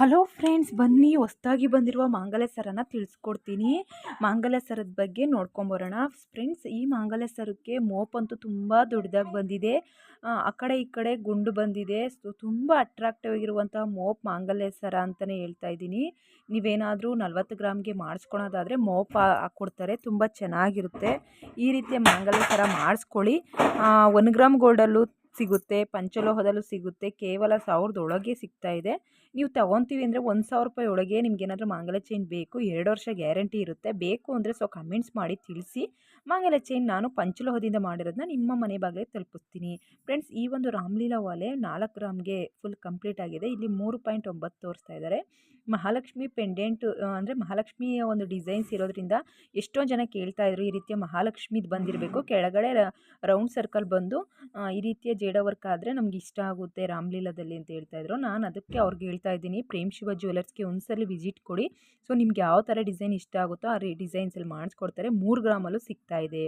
Hello friends ಬನ್ನಿ ಹೊಸ್ದಾಗಿ ಬಂದಿರುವ ಮಾಂಗಲ್ಯ ಸರನ ತಿಳಿಸ್ಕೊಡ್ತೀನಿ. ಮಾಂಗಲ್ಯ ಸರದ ಬಗ್ಗೆ ನೋಡ್ಕೊಂಬರೋಣ. ಫ್ರೆಂಡ್ಸ್ ಈ ಮಾಂಗಲ್ಯ ಸರಕ್ಕೆ ಮೋಪಂತೂ ತುಂಬ ದೊಡ್ಡದಾಗಿ ಬಂದಿದೆ. ಆ ಕಡೆ ಈ ಕಡೆ ಗುಂಡು ಬಂದಿದೆ. ಸೊ ತುಂಬ ಅಟ್ರಾಕ್ಟಿವ್ ಆಗಿರುವಂತಹ ಮೋಪ್ ಮಾಂಗಲ್ಯ ಸರ ಅಂತಲೇ ಹೇಳ್ತಾ ಇದ್ದೀನಿ. ನೀವೇನಾದರೂ ನಲ್ವತ್ತು ಗ್ರಾಮ್ಗೆ ಮಾಡಿಸ್ಕೊಳೋದಾದರೆ ಮೋಪ್ ಹಾಕ್ಕೊಡ್ತಾರೆ ತುಂಬ ಚೆನ್ನಾಗಿರುತ್ತೆ. ಈ ರೀತಿಯ ಮಾಂಗಲ್ಯ ಸರ ಮಾಡಿಸ್ಕೊಳ್ಳಿ ಒಂದು ಗ್ರಾಮ್ ಗೋಲ್ಡಲ್ಲೂ ಸಿಗುತ್ತೆ, ಪಂಚಲೋಹದಲ್ಲೂ ಸಿಗುತ್ತೆ. ಕೇವಲ ಸಾವಿರದ ಒಳಗೆ ಸಿಗ್ತಾ ಇದೆ. ನೀವು ತಗೊತೀವಿ ಅಂದರೆ ಒಂದು ಸಾವಿರ ರೂಪಾಯಿ ಒಳಗೆ ನಿಮ್ಗೆ ಏನಾದರೂ ಮಾಂಗಲ್ಯ ಚೈನ್ ಬೇಕು, ಎರಡು ವರ್ಷ ಗ್ಯಾರಂಟಿ ಇರುತ್ತೆ. ಬೇಕು ಅಂದರೆ ಸೊ ಕಮೆಂಟ್ಸ್ ಮಾಡಿ ತಿಳಿಸಿ. ಮಾಂಗಲ್ಯ ಚೈನ್ ನಾನು ಪಂಚಲೋಹದಿಂದ ಮಾಡಿರೋದನ್ನ ನಿಮ್ಮ ಮನೆ ಬಾಗಿಲಿಗೆ ತಲುಪಿಸ್ತೀನಿ. ಫ್ರೆಂಡ್ಸ್ ಈ ಒಂದು ರಾಮ್ಲೀಲಾ ವಾಲೆ ನಾಲ್ಕು ಗ್ರಾಮ್ಗೆ ಫುಲ್ ಕಂಪ್ಲೀಟ್ ಆಗಿದೆ. ಇಲ್ಲಿ ಮೂರು ಪಾಯಿಂಟ್ ಒಂಬತ್ತು ತೋರಿಸ್ತಾ ಇದ್ದಾರೆ. ಮಹಾಲಕ್ಷ್ಮಿ ಪೆಂಡೆಂಟ್ ಅಂದರೆ ಮಹಾಲಕ್ಷ್ಮಿಯ ಒಂದು ಡಿಸೈನ್ಸ್ ಇರೋದ್ರಿಂದ ಎಷ್ಟೋ ಜನ ಕೇಳ್ತಾ ಇದ್ರು ಈ ರೀತಿಯ ಮಹಾಲಕ್ಷ್ಮಿದು ಬಂದಿರಬೇಕು. ಕೆಳಗಡೆ ರೌಂಡ್ ಸರ್ಕಲ್ ಬಂದು ಈ ರೀತಿಯ ಜೇಡ ವರ್ಕ್ ಆದರೆ ನಮ್ಗೆ ಇಷ್ಟ ಆಗುತ್ತೆ ರಾಮ್ಲೀಲಾದಲ್ಲಿ ಅಂತ ಹೇಳ್ತಾ ಇದ್ರು. ನಾನು ಅದಕ್ಕೆ ಅವ್ರಿಗೆ ಹೇಳ್ತಾ ಇದ್ದೀನಿ. ಪ್ರೇಮ್ ಶಿವ ಜ್ಯುವೆಲರ್ಸ್ಗೆ ಒಂದ್ಸಲ ವಿಸಿಟ್ ಕೊಡಿ. ಸೊ ನಿಮ್ಗೆ ಯಾವ ಥರ ಡಿಸೈನ್ ಇಷ್ಟ ಆಗುತ್ತೋ, ಆ ರೀ ಡಿಸೈನ್ಸಲ್ಲಿ ಮಾಡಿಸ್ಕೊಡ್ತಾರೆ. ಮೂರು ಗ್ರಾಮಲ್ಲೂ ಸಿಗ್ತಾ ಇದೆ.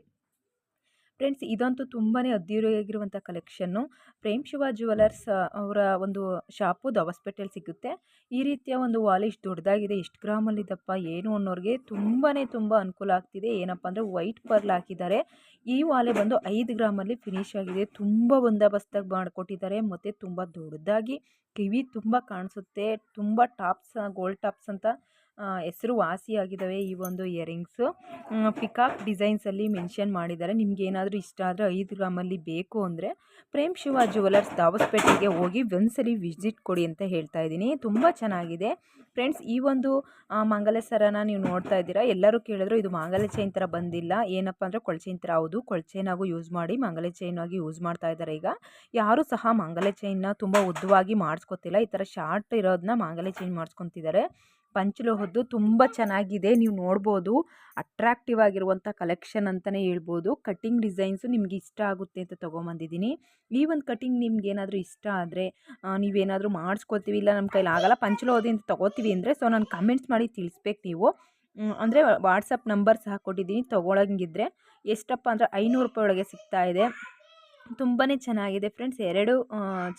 ಫ್ರೆಂಡ್ಸ್, ಇದಂತೂ ತುಂಬಾ ಅದ್ಧೂರಿಯಾಗಿರುವಂಥ ಕಲೆಕ್ಷನ್ನು. ಪ್ರೇಮ್ ಶಿವ ಜ್ಯುವೆಲರ್ಸ್ ಅವರ ಒಂದು ಶಾಪು ದವಸ್ಪೇಟೆಯಲ್ಲಿ ಸಿಗುತ್ತೆ. ಈ ರೀತಿಯ ಒಂದು ವಾಲ್ ಇಷ್ಟು ದೊಡ್ಡದಾಗಿದೆ, ಇಷ್ಟು ಗ್ರಾಮಲ್ಲಿದ್ದಪ್ಪ ಏನು ಅನ್ನೋರಿಗೆ ತುಂಬಾ ತುಂಬ ಅನುಕೂಲ ಆಗ್ತಿದೆ. ಏನಪ್ಪ ಅಂದರೆ ವೈಟ್ ಪರ್ಲ್ ಹಾಕಿದ್ದಾರೆ. ಈ ವಾಲೆ ಬಂದು ಐದು ಗ್ರಾಮಲ್ಲಿ ಫಿನಿಶ್ ಆಗಿದೆ. ತುಂಬ ಬಂದೋಬಸ್ತಾಗಿ ಮಾಡಿಕೊಟ್ಟಿದ್ದಾರೆ. ಮತ್ತು ತುಂಬ ದೊಡ್ಡದಾಗಿ ಕಿವಿ ತುಂಬ ಕಾಣಿಸುತ್ತೆ. ತುಂಬ ಟಾಪ್ಸ್, ಗೋಲ್ಡ್ ಟಾಪ್ಸ್ ಅಂತ ಹೆಸರು ವಾಸಿಯಾಗಿದ್ದಾವೆ ಈ ಒಂದು ಇಯರಿಂಗ್ಸು. ಪಿಕಾಕ್ ಡಿಸೈನ್ಸಲ್ಲಿ ಮೆನ್ಷನ್ ಮಾಡಿದ್ದಾರೆ. ನಿಮ್ಗೆ ಏನಾದರೂ ಇಷ್ಟ ಆದರೆ ಐದು ಗ್ರಾಮಲ್ಲಿ ಬೇಕು ಅಂದರೆ ಪ್ರೇಮ್ ಶಿವ ಜುವೆಲರ್ಸ್ ದಾವಸ್ಪೇಟೆಗೆ ಹೋಗಿ ಒಂದ್ಸಲಿ ವಿಸಿಟ್ ಕೊಡಿ ಅಂತ ಹೇಳ್ತಾ ಇದ್ದೀನಿ. ತುಂಬ ಚೆನ್ನಾಗಿದೆ. ಫ್ರೆಂಡ್ಸ್, ಈ ಒಂದು ಮಾಂಗಲ್ಯ ಸರನ ನೀವು ನೋಡ್ತಾ ಇದ್ದೀರಾ? ಎಲ್ಲರೂ ಕೇಳಿದ್ರು ಇದು ಮಾಂಗಲ್ಯ ಚೈನ್ ಥರ ಬಂದಿಲ್ಲ. ಏನಪ್ಪ ಅಂದರೆ ಕೊಳಚೈನ್ ಥರ ಹೌದು. ಕೊಳಚೈನಾಗೂ ಯೂಸ್ ಮಾಡಿ ಮಂಗಲ ಚೈನ್ ಆಗಿ ಯೂಸ್ ಮಾಡ್ತಾ ಇದ್ದಾರೆ ಈಗ. ಯಾರೂ ಸಹ ಮಾಂಗಲ್ಯ ಚೈನ್ನ ತುಂಬ ಉದ್ದವಾಗಿ ಮಾಡಿಸ್ಕೊತಿಲ್ಲ. ಈ ಥರ ಶಾರ್ಟ್ ಇರೋದನ್ನ ಮಾಂಗಲ್ಯ ಚೈನ್ ಮಾಡಿಸ್ಕೊತಿದ್ದಾರೆ. ಪಂಚಲೋಹದ್ದು ತುಂಬ ಚೆನ್ನಾಗಿದೆ, ನೀವು ನೋಡ್ಬೋದು. ಅಟ್ರಾಕ್ಟಿವ್ ಆಗಿರುವಂಥ ಕಲೆಕ್ಷನ್ ಅಂತಲೇ ಹೇಳ್ಬೋದು. ಕಟ್ಟಿಂಗ್ ಡಿಸೈನ್ಸು ನಿಮ್ಗೆ ಇಷ್ಟ ಆಗುತ್ತೆ ಅಂತ ತೊಗೊಂಬಂದಿದ್ದೀನಿ. ಈ ಒಂದು ಕಟ್ಟಿಂಗ್ ನಿಮ್ಗೆ ಏನಾದರೂ ಇಷ್ಟ ಆದರೆ ನೀವೇನಾದರೂ ಮಾಡಿಸ್ಕೊತೀವಿ ಇಲ್ಲ ನಮ್ಮ ಕೈಲಿ ಆಗಲ್ಲ ಪಂಚಲೋಹದಿಂದ ತೊಗೋತೀವಿ ಅಂದರೆ, ಸೊ ನಾನು ಕಮೆಂಟ್ಸ್ ಮಾಡಿ ತಿಳಿಸ್ಬೇಕು ನೀವು. ಅಂದರೆ ವಾಟ್ಸಪ್ ನಂಬರ್ ಸಹ ಕೊಟ್ಟಿದ್ದೀನಿ, ತೊಗೊಳಂಗಿದ್ರೆ. ಎಷ್ಟಪ್ಪ ಅಂದರೆ ಐನೂರು ರೂಪಾಯಿ ಒಳಗೆ ಇದೆ. ತುಂಬಾ ಚೆನ್ನಾಗಿದೆ ಫ್ರೆಂಡ್ಸ್. ಎರಡು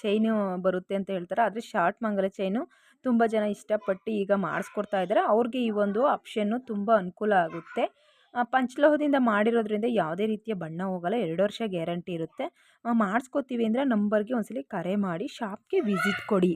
ಚೈನು ಬರುತ್ತೆ ಅಂತ ಹೇಳ್ತಾರೆ. ಆದರೆ ಶಾರ್ಟ್ ಮಂಗಲ ಚೈನು ತುಂಬ ಜನ ಇಷ್ಟಪಟ್ಟು ಈಗ ಮಾಡಿಸ್ಕೊಡ್ತಾ ಇದ್ದಾರೆ. ಅವ್ರಿಗೆ ಈ ಒಂದು ಆಪ್ಷನ್ನು ತುಂಬ ಅನುಕೂಲ ಆಗುತ್ತೆ. ಪಂಚಲೋಹದಿಂದ ಮಾಡಿರೋದ್ರಿಂದ ಯಾವುದೇ ರೀತಿಯ ಬಣ್ಣ ಹೋಗಲ್ಲ. ಎರಡು ವರ್ಷ ಗ್ಯಾರಂಟಿ ಇರುತ್ತೆ. ಮಾಡಿಸ್ಕೋತೀವಿ ಅಂದರೆ ನಂಬರ್ಗೆ ಒಂದ್ಸಲಿ ಕರೆ ಮಾಡಿ, ಶಾಪ್ಗೆ ವಿಸಿಟ್ ಕೊಡಿ.